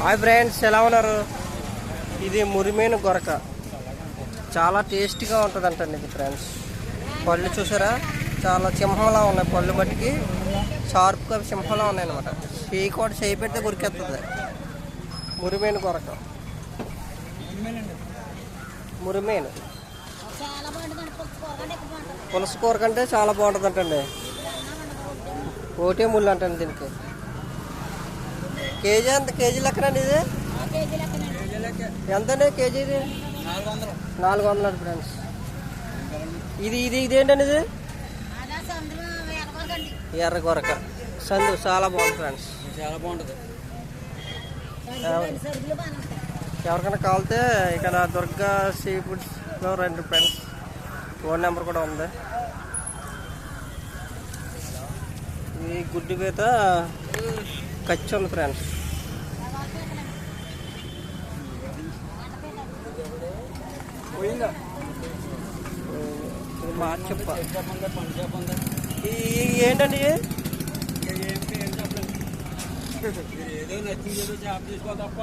Hi friends ఎలా ఉన్నారు? ఇది మురిమేను గొరక. చాలా టేస్టీగా ఉంటుంది అంటండి ఇది ఫ్రెండ్స్. పళ్ళు చూసారా? చాలా సింహంలా ఉన్నాయి పళ్ళు బట్టికి షార్ప్గా సింహంలా ఉన్నాయన్నమాట. చేయి కూడా చేయి పెడితే గురికెత్తుంది. మురిమేను గొరక. మురిమేను. చాలా పులస కూర కంటే చాలా బాగుంటుంది అంటండి ఒకటే ముళ్ళు అంటండి దీనికి. కేజీ ఎంత? కేజీ లెక్కనండి ఇది? ఎంతండి? కేజీ ఇది? నాలుగు వందలు ఫ్రెండ్స్. ఇది ఇది ఇదేంటండి ఇది సందులో ఎనకొరకండి ఎర్ర కొరక. సందు చాలా బాగుంది ఫ్రెండ్స్. చాలా బాగుంటుంది. ఎవరికైనా కావాలితే ఇక్కడ దుర్గా సీ ఫుడ్స్లో రెండు ఫ్రెండ్స్. ఫోన్ నెంబర్ కూడా ఉంది. ఈ గుడ్డు పీత ఖర్చు ఉంది ఫ్రెండ్స్ మార్చప్ప ఏంటండి ఏదో నచ్చింది ఏదో చేప తీసుకో తప్ప.